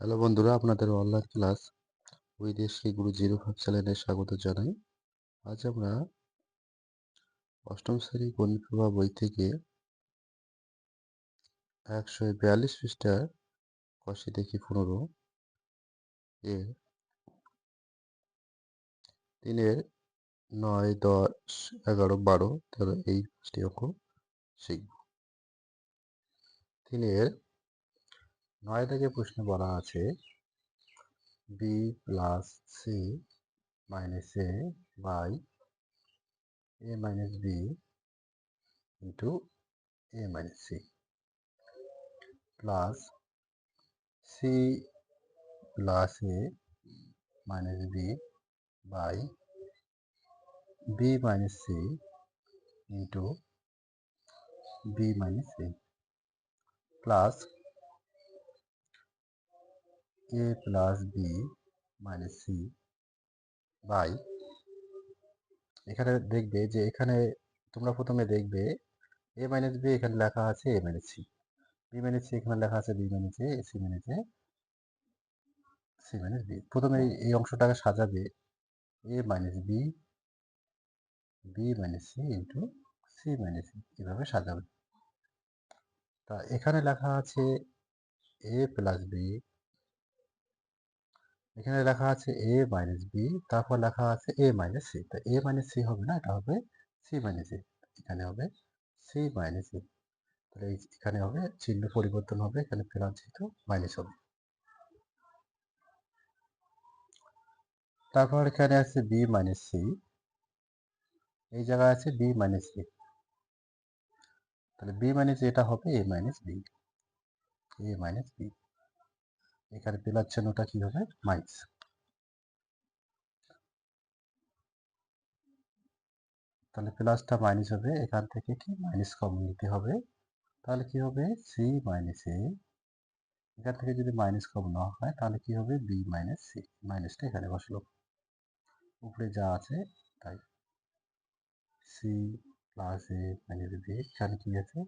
Hello বন্ধুরা, আপনাদের online class with Shri Guru zero five চ্যানেলে স্বাগত জানাই। আজ আমরা অষ্টম শ্রেণি গণিত প্রভা বই থেকে একশো বিয়াল্লিশ পৃষ্ঠার কষি দেখি পনেরো এর তিনের নয়, দশ, এগারো, বারো, তেরো, এই পাঁচটি অঙ্ক শিখব। তিনের নয় থেকে প্রশ্নে বলা আছে B plus C minus A by A minus B into A minus C plus C plus A minus B by B minus C into B minus C plus A plus B minus C by এখানে দেখবে যে এখানে তোমরা প্রথমে দেখবে এ minus B এখানে লেখা আছে A minus C B minus C এখানে লেখা আছে B minus A C minus A C minus B প্রথমে এই অংশটাকে সাজাবে A minus B B minus C into C minus এভাবে সাজাবে। তা এখানে লেখা আছে এ প্লাস বি এখানে লেখা আছে এ মাইনাস বি তারপর লেখা আছে এ মাইনাস সি তা এ মাইনাস সি হবে না, এটা হবে সি মাইনাস এ এখানে হবে সি মাইনাস এ তাহলে এখানে হবে, চিহ্ন পরিবর্তন হবে, এখানে প্লাস চিহ্ন মাইনাস হবে। তারপর এখানে আছে বি মাইনাস সি এই জায়গায় আছে বি মাইনাস সি তাহলে বি মাইনাস এটা হবে A minus B A minus B এখানে প্লাস চিহ্নটা কি হবে মাইনাস তাহলে প্লাসটা মাইনাস হবে, এখান থেকে কি? মাইনাস কমন নিতে হবে। তাহলে কি হবে? সি মাইনাস এ এখান থেকে যদি মাইনাস কমন না হয়, তাহলে কি হবে? বি মাইনাস সি মাইনাসটা এখানে বসল। উপরে যা আছে, তাই। C plus A minus B এখানে কি আছে?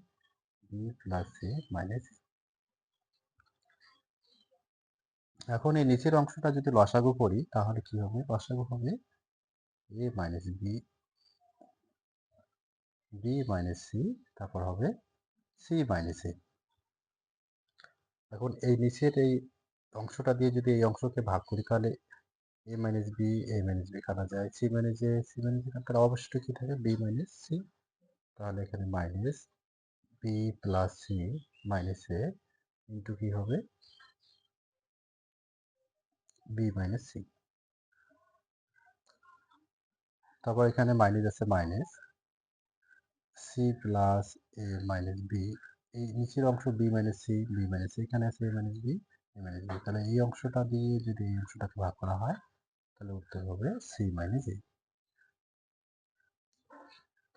বি প্লাস এ মাইনাস এখন এই নিচের অংশটা যদি লসাগু করি, তাহলে কি হবে? লসাগু হবে A minus B B minus C তারপর হবে সি মাইনাস এ এখন এই নিচের এই অংশটা দিয়ে যদি এই অংশকে ভাগ করি, তাহলে A minus B A minus B কাটা যায়। C minus A C minus B তাহলে অবশ্যই কি থাকে? বি মাইনাস সি তাহলে এখানে minus B plus C minus A into কি হবে। বি মাইনাস সি তারপর এখানে মাইনাস আছে minus C plus A minus B এই নিচের অংশ B minus C B minus এখানে আছে A minus B A minus B তাহলে এই অংশটা দিয়ে যদি এই অংশটাকে ভাগ করা হয়, তাহলে উত্তর হবে সি মাইনাস এ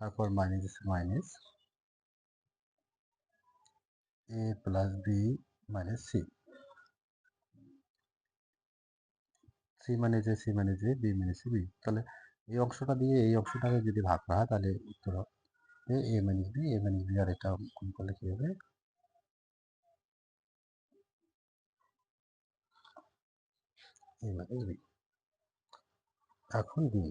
তারপর মাইনাস আছে minus A plus B minus C C মানে যে সি মানে যে বি মানে সি বি তাহলে এই অংশটা দিয়ে এই অংশটাকে যদি ভাগ করা হয়, তাহলে উত্তর হবে A minus B A minus B আর এটা গুণ করলে কি হবে? এখন বি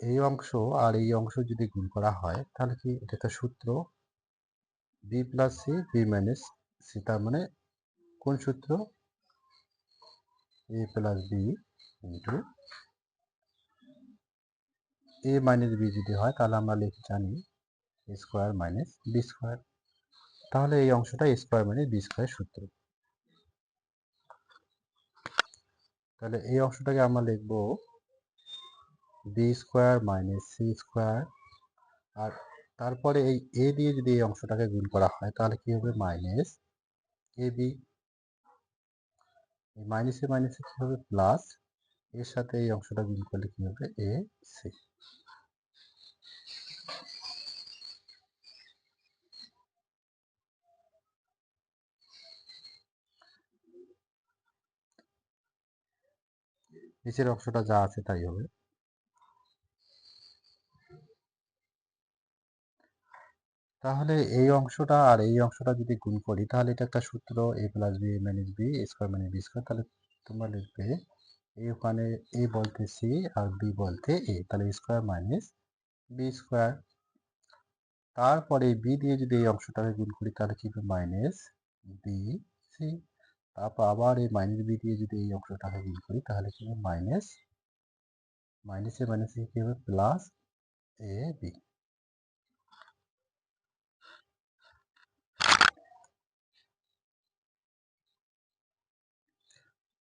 এই অংশ আর এই অংশ যদি গুণ করা হয়, তাহলে কি এটা সূত্র? B plus C B minus C তার মানে কোন সূত্র? A plus B into A minus B যদি হয়, তাহলে আমরা লিখে জানি স্কোয়ার মাইনাস বি স্কোয়ার তাহলে এই অংশটা স্কোয়ার মাইনাস বি স্কোয়ার সূত্র। তাহলে এই অংশটাকে আমরা লিখব B square minus C square আর তারপরে এই এ দিয়ে যদি এই অংশটাকে গুণ করা হয়, তাহলে কি হবে? মাইনাস এ বি এই মাইনাসে মাইনাসে কি হবে? প্লাস এর সাথে এই অংশটা গুণ করলে কি হবে? এ সি নিচের অংশটা যা আছে তাই হবে। তাহলে এই অংশটা আর এই অংশটা যদি গুণ করি, তাহলে এটা একটা সূত্র A plus B minus B square মানে বি স্কোয়ার তাহলে তোমরা লিখবে এ ওখানে এ বলতে সি আর বি বলতে এ তাহলে স্কোয়ার মাইনাস বি স্কোয়ার তারপরে বি দিয়ে যদি এই অংশটাকে গুণ করি, তাহলে কি হবে? মাইনাস বি সি তারপর আবার এই মাইনাস বি দিয়ে যদি এই অংশটাকে গুণ করি, তাহলে কি হবে? মাইনাস মাইনাসে মাইনাসে কি হবে? প্লাস এ বি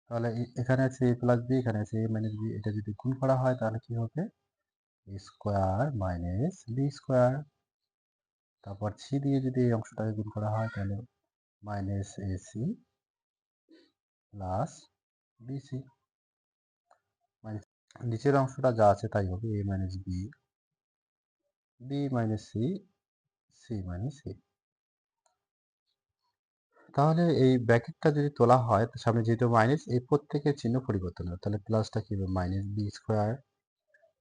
তাহলে এখানে আছে এ প্লাস বি এখানে আছে এ মাইনাস বি এটা যদি গুণ করা হয় তাহলে কি হবে? A square minus B square তারপর সি দিয়ে যদি এই অংশটাকে গুণ করা হয় তাহলে minus A C plus B C BC নিচের অংশটা যা আছে তাই হবে A minus B B minus C C minus C তাহলে এই ব্র্যাকেটটা যদি তোলা হয় সামনে যেহেতু মাইনাস এই প্রত্যেকের চিহ্ন পরিবর্তন হবে। তাহলে প্লাসটা কি হবে? মাইনাস বি স্কোয়ার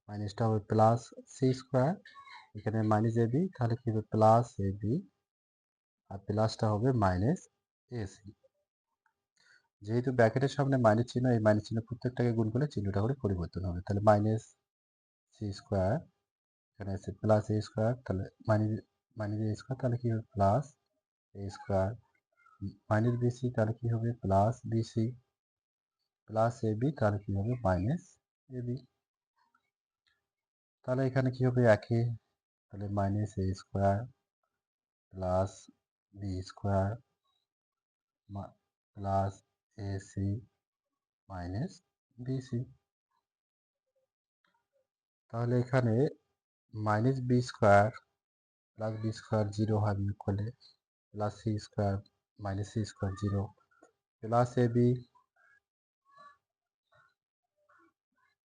মাইনাসটা হবে প্লাস সি স্কোয়ার এখানে মাইনাস এ বি তাহলে কি হবে? প্লাস এ বি আর প্লাসটা হবে মাইনাস এসি যেহেতু ব্র্যাকেটের সামনে মাইনাস চিহ্ন, এই মাইনাস চিহ্ন প্রত্যেকটাকে গুণ করলে চিহ্নটা করে পরিবর্তন হবে। তাহলে মাইনাস সি স্কোয়ার এখানে আছে প্লাস এ স্কোয়ার তাহলে মাইনাস মাইনাস এ স্কোয়ার তাহলে কি হবে? Plus A square minus BC তাহলে কি হবে? Plus BC plus A B তাহলে কি হবে? মাইনাস এ বি তাহলে এখানে কি হবে? একই তাহলে minus A square plus B square plus A C minus BC তাহলে এখানে minus B square plus B square zero হয় বিয়োগ করলে plus C square A B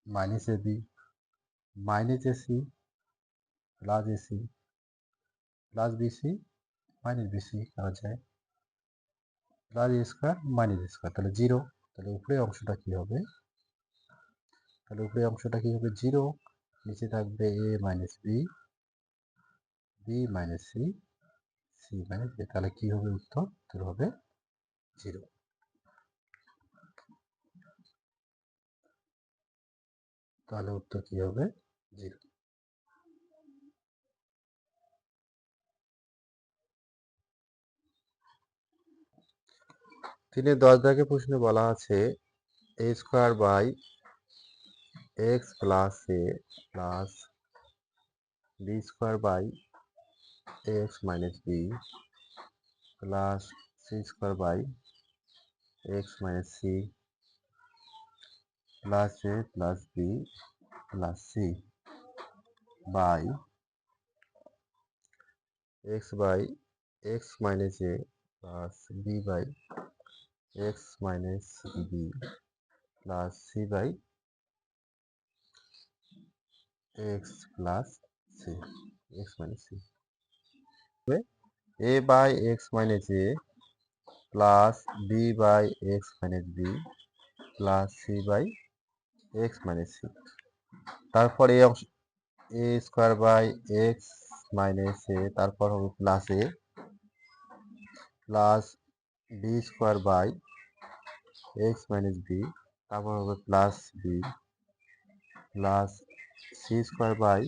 minus A B minus A C plus A C plus B C minus B C করা যায়। Plus A square minus square zero zero. তাহলে উপরে অংশটা কি হবে? তাহলে উপরে অংশটা কি হবে? জিরো। নিচে থাকবে A minus B B minus C C minus B তাহলে কি হবে উত্তর? উত্তর হবে জিরো। তাহলে উত্তর কি হবে? জিরো। তিনে দশ দাগে প্রশ্নে বলা আছে A square by X plus A plus B square by X minus B plus C square by X minus C plus A plus B plus C by X by X minus A plus B by X minus B plus C by X plus C X minus C a by x minus a plus b by x minus b plus c by x minus C তারপর এই অংশ A square by X minus A তারপর হবে plus A plus B square by X minus B তারপর হবে plus B plus C square by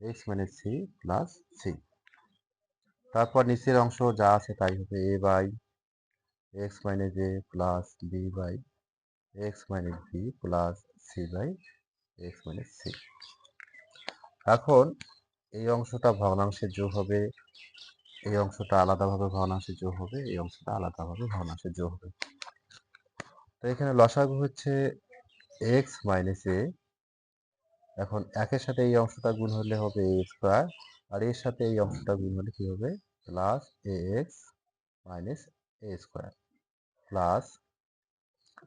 X minus C plus C তারপর নিচের অংশ যা আছে তাই হবে A by X minus A plus B by X minus B plus C by X minus C এখন এই অংশটা ভগ্নাংশের যোগ হবে, এই অংশটা আলাদাভাবে ভগ্নাংশের যোগ হবে, এই অংশটা আলাদাভাবে ভগ্নাংশের যোগ হবে। তো এখানে লসাগু হচ্ছে এক্স মাইনাস এ এখন একের সাথে এই অংশটা গুণ হলে হবে এ স্কোয়ার আর এর সাথে এই অংশটা গুণ হলে কি হবে? Plus A X minus A square plus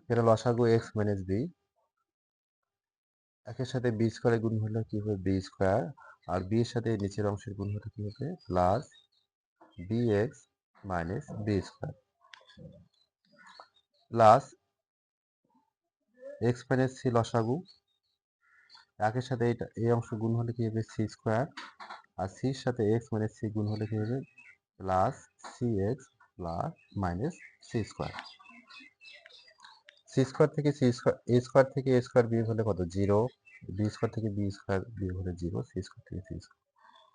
এখানে লসাগু এক্স মাইনাস বি একের সাথে বি স্কোয়ারে গুণ হলে কি হবে? বি স্কোয়ার আর বি এর সাথে নিচের অংশের গুণ হলে কি হবে? Plus B X minus B square plus X minus C লসাগু একের সাথে এইটা, এই অংশ গুণ হলে কি হবে? সি স্কোয়ার আর সির সাথে এক্স মাইনাস সি গুণ হলে কী হবে? Plus C X plus minus C square C square থেকে সি স্কোয়ার এ স্কোয়ার থেকে এ স্কোয়ার বিয়োগ হলে কত? জিরো বি স্কোয়ার থেকে বি স্কোয়ার বিয়োগ হলে জিরো সি স্কোয়ার থেকে সি স্কোয়ার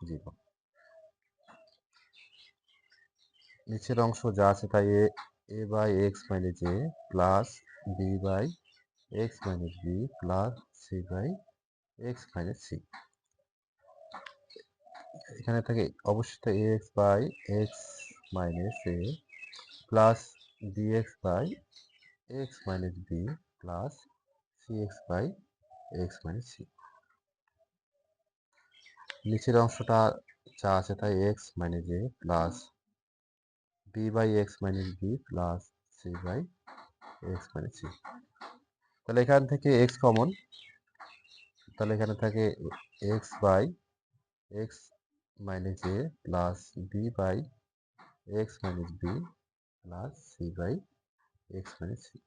জিরো নিচের অংশ যা আছে তাই A A by X minus A plus B by X minus B plus C by X minus C এখানে থাকে অবশ্যই A X by X minus A plus B X by X minus B plus C X by X minus C নিচের অংশটা যা আছে তাই X minus A plus B by X minus B plus C by X minus C তাহলে এখান থেকে X common তাহলে এখানে থাকে X by X minus A plus B by X minus B plus C by X minus C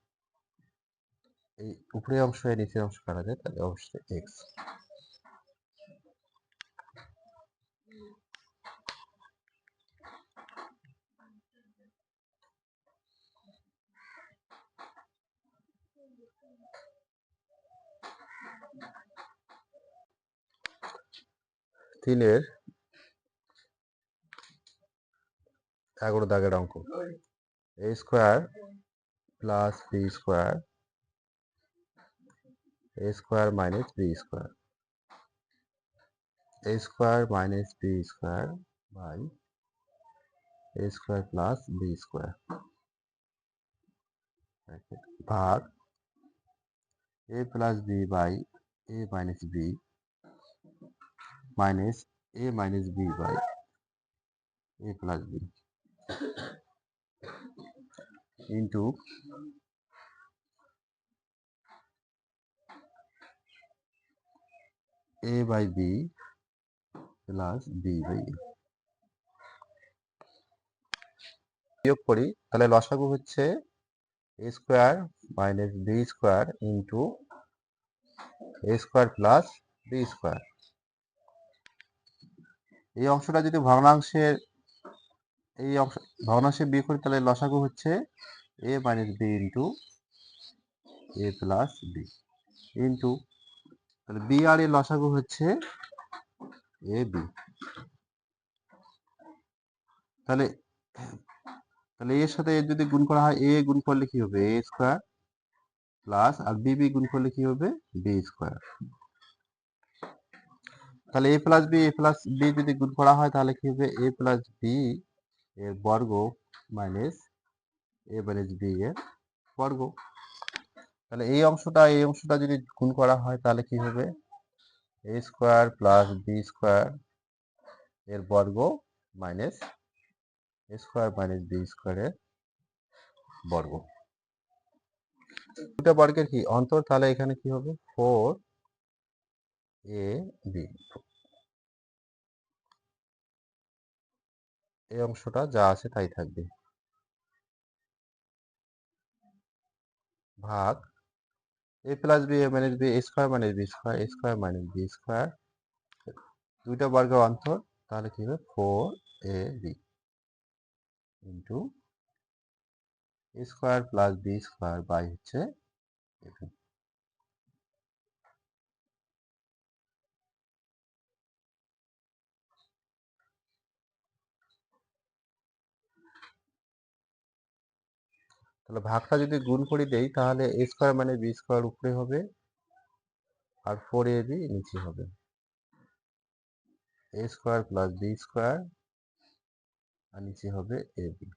এই উপরের অংশ আর নিচের অংশ কাটা যায়, তাহলে অবশ্যই এক্স তিনের এগারো দাগের অঙ্ক। A square plus B square A square minus B square A square minus B square by A square plus B square ভাগ A plus B by A minus B minus A minus B by A plus B into A by B plus B by A বিয়োগ করি, তাহলে লসাগু হচ্ছে A square minus B square into A square plus B square এই অংশটা যদি ভগ্নাংশের এই অংশ ভগ্নাংশে বিয়োগ করি তাহলে লসাগু হচ্ছে A minus B into A plus B into তাহলে বি আর এ লসাগু হচ্ছে এ বি তাহলে তাহলে এর সাথে যদি গুণ করা হয়, এ গুণ করলে কি হবে? এ স্কোয়ার প্লাস আর বি বি গুণ করলে কি হবে? বি স্কোয়ার তাহলে A plus B A plus B যদি গুণ করা হয়, তাহলে কি হবে? এ প্লাস বি এর বর্গ মাইনাস এ মাইনাস বি এর বর্গ। তাহলে এই অংশটা এই অংশটা যদি গুণ করা হয়, তাহলে কি হবে? A square plus B square এর বর্গ minus A square minus B স্কোয়ারের বর্গ। দুটা বর্গের কি? অন্তর তাহলে এখানে কি হবে? ফোর এ বি এই অংশটা যা আছে তাই থাকবে। ভাগ A plus B A minus B square minus B square A square minus B square দুইটা বর্গের অন্তর, তাহলে কি হবে? Four A B into A square plus B square by হচ্ছে এ তাহলে ভাগটা যদি গুণ করে দেই, তাহলে এ স্কোয়ার মানে বি স্কোয়ার উপরে হবে, আর ফোর এ বি নিচে হবে। A square plus B square আর নিচে হবে এ বি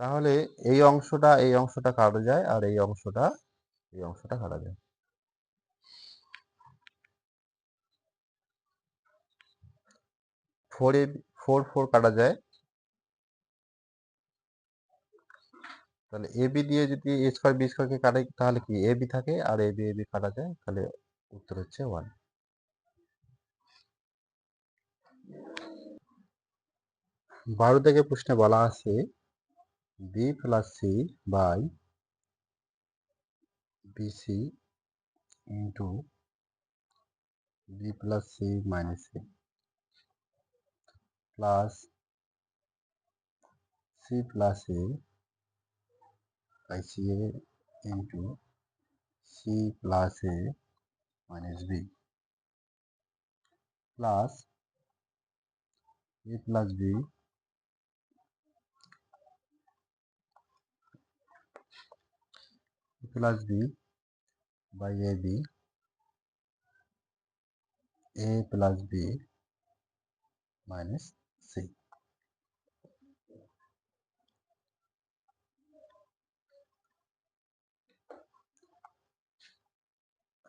তাহলে এই অংশটা এই অংশটা কাটা যায়, আর এই অংশটা এই অংশটা কাটা যায়। ফোর ফোর ফোর কাটা যায়। তাহলে এ বি দিয়ে যদি এ স্কোয়ার বি স্কোয়ারকে কাটাই তাহলে কি এ বি থাকে? আর এ বি এ বি কাটা যায়, তাহলে উত্তর হচ্ছে ওয়ান বারো থেকে প্রশ্নে বলা আছে B plus C by BC into B plus C minus C plus C plus A CA into C plus A minus B plus A plus B A plus B by AB A plus B minus C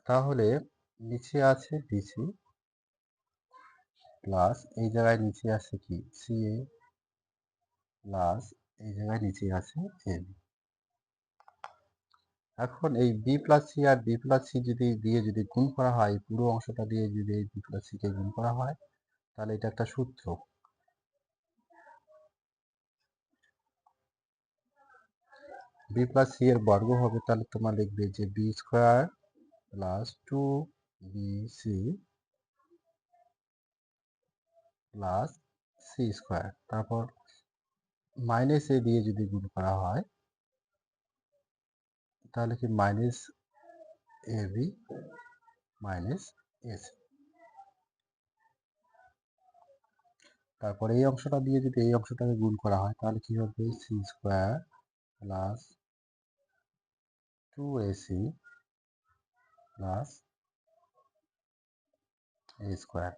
তাহলে নিচে আছে BC plus এই জায়গায় নিচে আছে কি? C এ plus এই জায়গায় নিচে আছে এ বি এখন এই বি প্লাস সি আর বি প্লাস সি যদি দিয়ে যদি গুণ করা হয়, পুরো অংশটা দিয়ে যদি এই বি প্লাস সিকে গুণ করা হয়, তাহলে এটা একটা সূত্র। বি প্লাস সি এর বর্গ হবে, তাহলে তোমার লিখবে যে B square plus two B C plus C square তারপর মাইনাস এ দিয়ে যদি গুণ করা হয়, তাহলে কি minus A B minus S তারপর এই অংশটা দিয়ে যদি এই অংশটাকে গুণ করা হয়, তাহলে কি হবে? C square plus two AC plus A square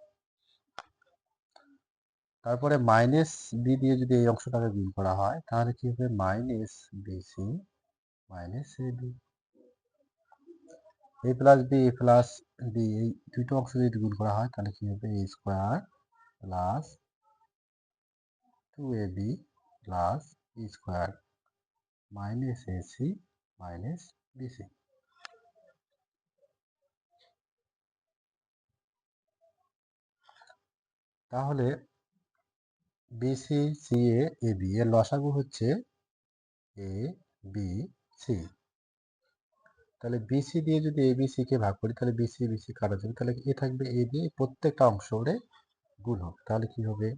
তারপরে মাইনাস বি দিয়ে যদি এই অংশটাকে গুণ করা হয়, তাহলে কি হবে? Minus BC minus A B A plus B A plus B এই দুটো অংশ যদি গুণ করা হয়, তাহলে কি হবে? A square plus two A B plus B square minus AC minus BC তাহলে বিসি সি এ বি এর লসাগু হচ্ছে এ বি সি তাহলে বিসি দিয়ে যদি এ বি কে ভাগ করি, তাহলে বিসি বিসি কাটা যাবে। তাহলে এ থাকবে এ দিয়ে প্রত্যেকটা অংশ ওরে গুণ হোক তাহলে কি হবে?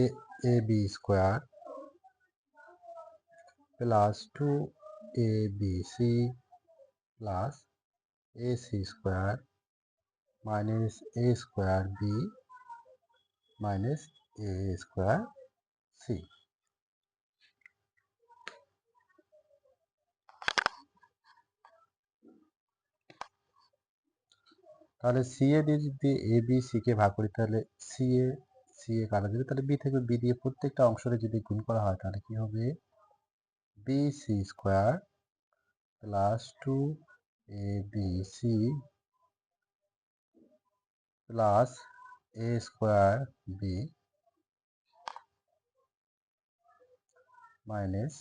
A A B square plus two A B C plus A C square minus A square B minus A square C তাহলে সি এ দিয়ে যদি এ বি সি কে ভাগ করি, তাহলে সি এ সি এ কাটা যাবে। তাহলে বি থেকে বি দিয়ে প্রত্যেকটা অংশরে যদি গুণ করা হয়, তাহলে কি হবে? B C square plus two A B C plus A square B minus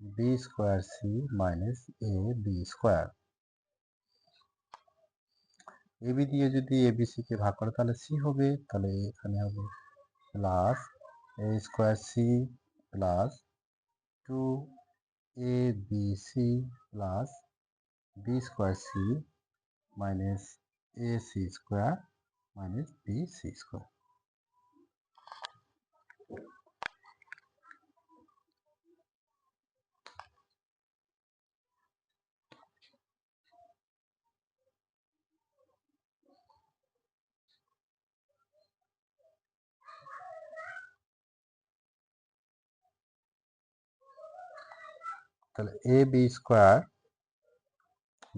B square C minus A B square AB দিয়ে যদি এবিসি কে ভাগ করে তাহলে সি হবে, তাহলে এখানে হবে plus A square C plus 2abc plus b square c minus ac square minus bc square. তাহলে A B square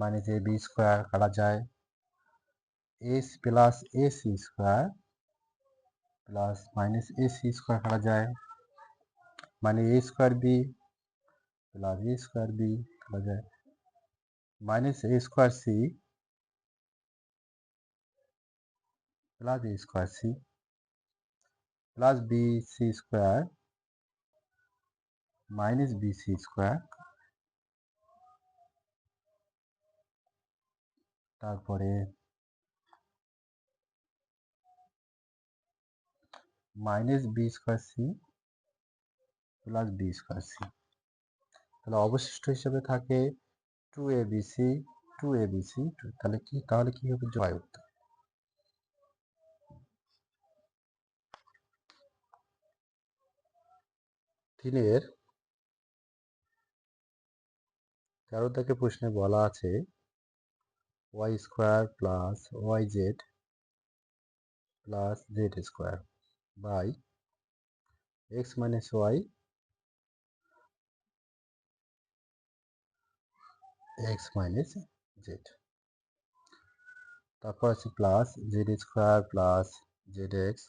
minus A B square কাটা যায়। S plus A C square plus minus A C square কাটা যায়। মানে A square B plus A square B কাটা যায়। Minus A square C plus A square C plus B C square minus B C square তারপরে minus B square C plus B square C তাহলে অবশিষ্ট হিসেবে থাকে two A B C two A B C two তাহলে কি তাহলে কি হবে জয় উত্তর? তিনের তেরো থেকে প্রশ্নে বলা আছে Y square plus Y Z plus Z square by X minus Y X minus Z তারপর আছে plus Z square plus Z X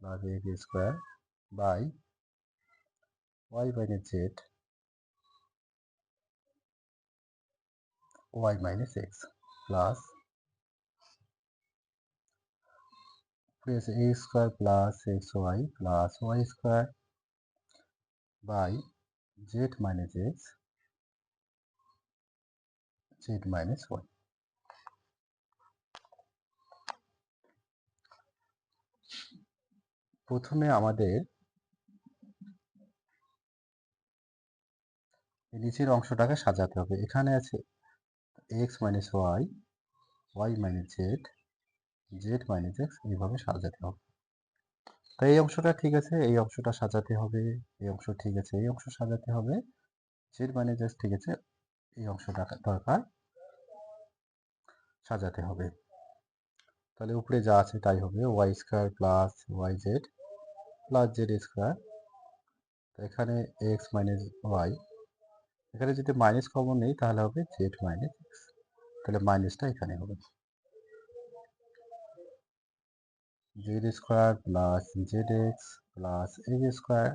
plus X square by Y minus Z Y minus X plus plus A square plus X Y plus Y square by Z minus X Z minus Y প্রথমে আমাদের নিচের অংশটাকে সাজাতে হবে। এখানে আছে X minus Y Y minus Z Z minus X এইভাবে সাজাতে হবে। তো এই অংশটা ঠিক আছে, এই অংশটা সাজাতে হবে, এই অংশ ঠিক আছে, এই অংশ সাজাতে হবে জেড মাইনাস এক্স ঠিক আছে, এই অংশটা দরকার সাজাতে হবে। তাহলে উপরে যা আছে তাই হবে Y square plus Y Z plus Z square এখানে এক্স মাইনাস ওয়াই এখানে যদি মাইনাস কমন নেই, তাহলে হবে জেড মাইনাস এক্স তাহলে মাইনাসটা এখানে হবে। Z square plus Z X plus X square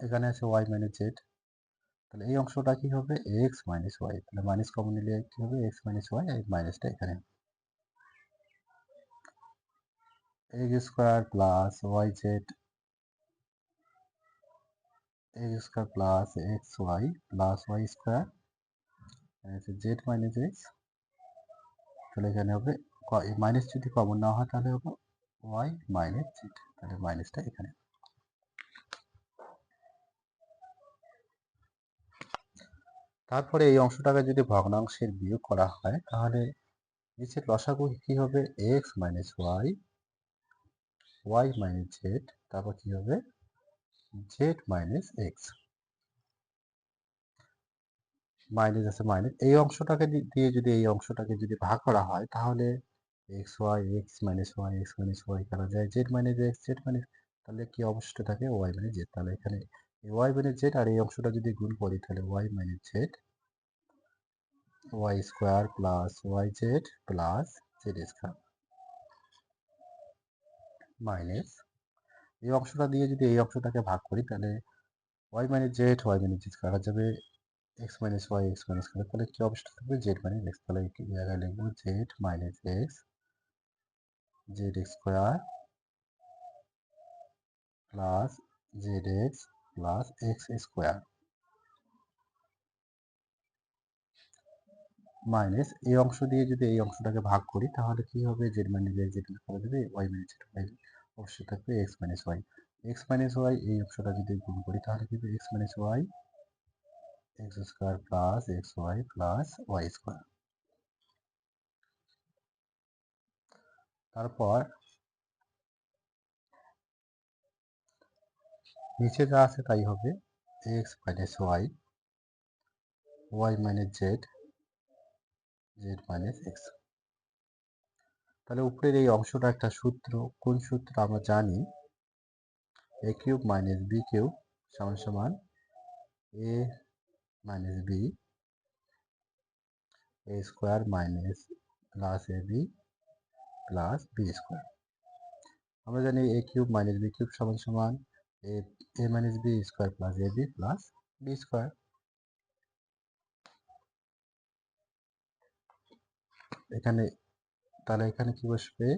এখানে আছে ওয়াই মাইনাস জেড তাহলে এই অংশটা কি হবে? এক্স মাইনাস ওয়াই তাহলে মাইনাস কমন নিলে কি হবে? এক্স মাইনাস ওয়াই এই মাইনাসটা এখানে X square plus Y Z X square plus X Y plus Y square Z minus X তাহলে এখানে হবে মাইনাস যদি কমন না হয় তাহলে হবে ওয়াই মাইনাস জেড তাহলে মাইনাসটা এখানে। তারপরে এই অংশটাকে যদি ভগ্নাংশের বিয়োগ করা হয়, তাহলে নিচের লসাগু কি হবে? X minus Y Y minus Z তারপর কি হবে? জেড মাইনাস এক্স মাইনাস আছে মাইনাস এই অংশটাকে দিয়ে যদি এই অংশটাকে যদি ভাগ করা হয়, তাহলে X Y X minus Y X minus Y করা যায়। Z minus X Z minus তাহলে কি অবশিষ্ট থাকে? ওয়াই মাইনাস জেড তাহলে এখানে ওয়াই মাইনাস জেড আর এই অংশটা যদি গুণ করি, তাহলে Y minus Z Y square plus Y Z plus Z square minus এই অংশটা দিয়ে যদি এই অংশটাকে ভাগ করি, তাহলে Y minus Z Y minus Z কাটা যাবে X minus Y X minus কাটা। তাহলে কি অবস্থা থাকবে? জেড মাইনাস এক্স তাহলে এই জায়গায় লিখব Z minus X Z X square plus Z X plus X square minus এই অংশ দিয়ে যদি এই অংশটাকে ভাগ করি, তাহলে কি হবে? জেড মাইনাস এক্স জেড করা যাবে ওয়াই মাইনাস জেড ওয়াই অবশ্যই থাকবে X minus Y X minus Y এই অংশটা যদি গুণ করি, তাহলে কি হবে X minus Y X square plus X Y plus Y square তারপর নিচে যা আছে তাই হবে X minus Y Y minus Z Z minus X তাহলে উপরের এই অংশটা একটা সূত্র। কোন সূত্র আমরা জানি? A cube minus B cube সমান সমান A minus B A square minus plus A B plus B square. আমরা জানি A cube minus B cube সমান সমান A A minus B square plus A B plus B square. এখানে তাহলে এখানে কি বসবে?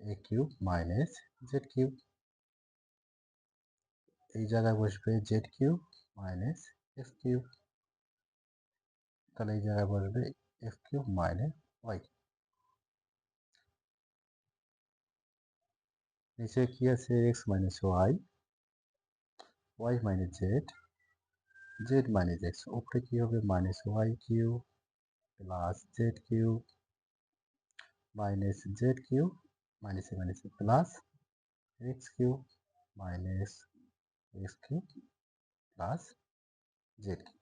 A cube minus Z cube এই জায়গায় বসবে Z cube minus X cube তাহলে এই জায়গায় বসবে এক্স কিউব মাইনাস ওয়াই নিচে কি আছে? X minus Y Y minus Z Z minus X উপরে কী হবে? Minus Y cube plus Z cube minus Z cube মাইনাসে মাইনাসে plus X cube minus X cube plus Z cube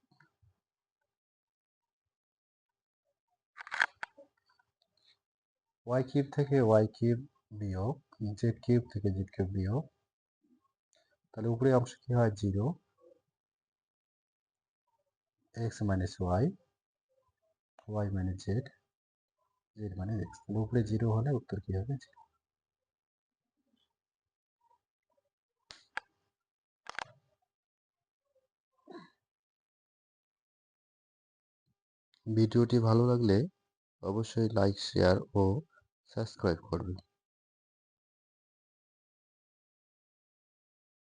Y cube থেকে Y cube বিয়োগ Z cube থেকে Z cube বিয়োগ। তাহলে উপরে অংশ কি হয়? Zero X minus Y Y minus Z Z মানে এক্স উপরে জিরো হলে উত্তর কি হবে? ভিডিওটি ভালো লাগলে অবশ্যই লাইক শেয়ার ও সাবস্ক্রাইব করবেন।